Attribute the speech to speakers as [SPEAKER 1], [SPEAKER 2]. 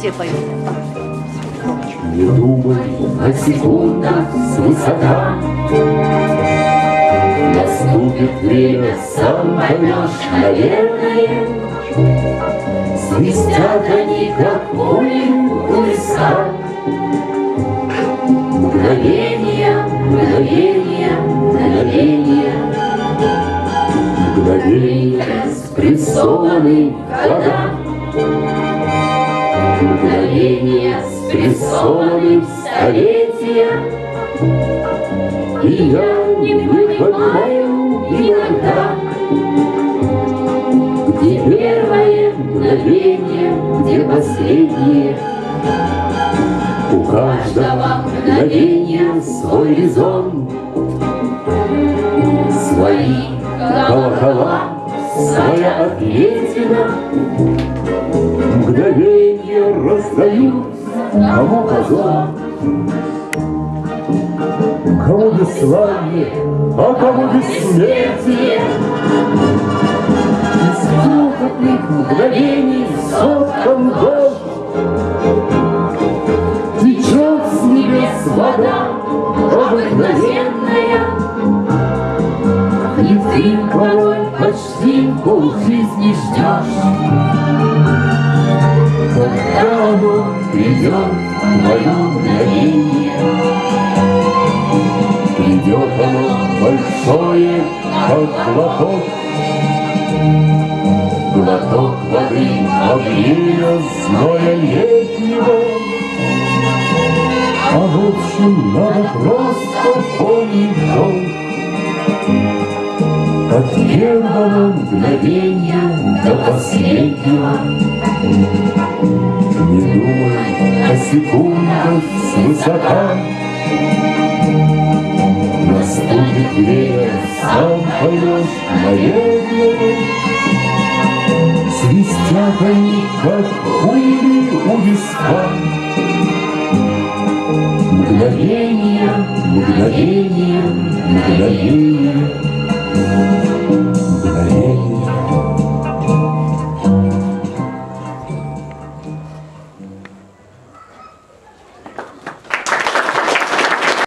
[SPEAKER 1] все поют.
[SPEAKER 2] Не думай на секундах свысока Наступит время, сам поймешь, наверное Свистят они, как пули у виска Мгновение, мгновение, мгновение. Мгновение спрессованы года Мгновение спрессованы в столетия И я не понимаю иногда. Где первое мгновение, где последнее? У каждого мгновения свой резон. Свои колокола, своя ответина Мгновенья раздают, кому позор Кому бесславие, а кому бессмертие. Из крохотных мгновений соткан дождь Течет с небес вода обыкновенная. И ты порой почти полжизни ждешь Когда оно придет в мое мгновение Придет оно большое, как глоток. Глоток воды обея зноя летнего. А в общем надо просто долг От первого мгновения до последнего. Не думай о секундах свысока. Наступит время, сам поймешь, наверное. Свистят они, как пули у виска. Мгновение, мгновение, мгновение